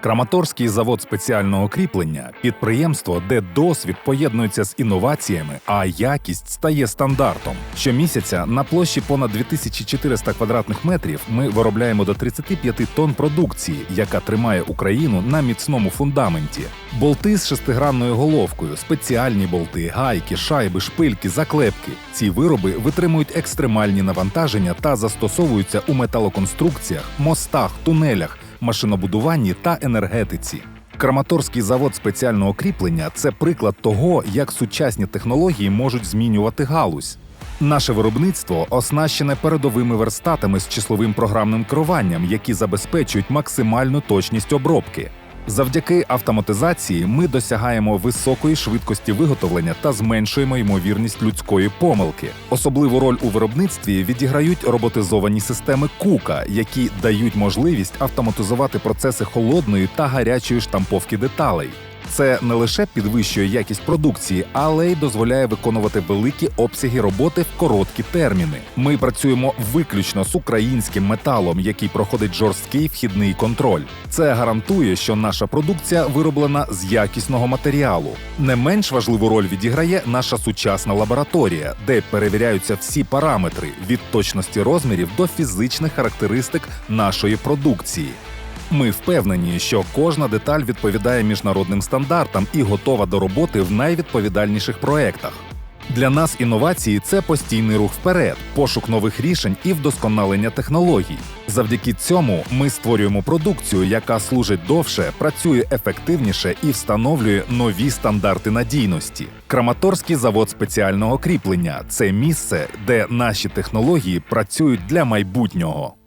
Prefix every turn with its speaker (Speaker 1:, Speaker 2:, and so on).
Speaker 1: Краматорський завод спеціального кріплення підприємство, де досвід поєднується з інноваціями, а якість стає стандартом. Щомісяця на площі понад 2400 квадратних метрів ми виробляємо до 35 тонн продукції, яка тримає Україну на міцному фундаменті. Болти з шестигранною головкою, спеціальні болти, гайки, шайби, шпильки, заклепки. Ці вироби витримують екстремальні навантаження та застосовуються у металоконструкціях, мостах, тунелях, машинобудуванні та енергетиці. Краматорський завод спеціального кріплення це приклад того, як сучасні технології можуть змінювати галузь. Наше виробництво оснащене передовими верстатами з числовим програмним керуванням, які забезпечують максимальну точність обробки. Завдяки автоматизації ми досягаємо високої швидкості виготовлення та зменшуємо ймовірність людської помилки. Особливу роль у виробництві відіграють роботизовані системи кука, які дають можливість автоматизувати процеси холодної та гарячої штамповки деталей. Це не лише підвищує якість продукції, але й дозволяє виконувати великі обсяги роботи в короткі терміни. Ми працюємо виключно з українським металом, який проходить жорсткий вхідний контроль. Це гарантує, що наша продукція вироблена з якісного матеріалу. Не менш важливу роль відіграє наша сучасна лабораторія, де перевіряються всі параметри від точності розмірів до фізичних характеристик нашої продукції. Ми впевнені, що кожна деталь відповідає міжнародним стандартам і готова до роботи в найвідповідальніших проєктах. Для нас інновації це постійний рух вперед, пошук нових рішень і вдосконалення технологій. Завдяки цьому ми створюємо продукцію, яка служить довше, працює ефективніше і встановлює нові стандарти надійності. Краматорський завод спеціального кріплення це місце, де наші технології працюють для майбутнього.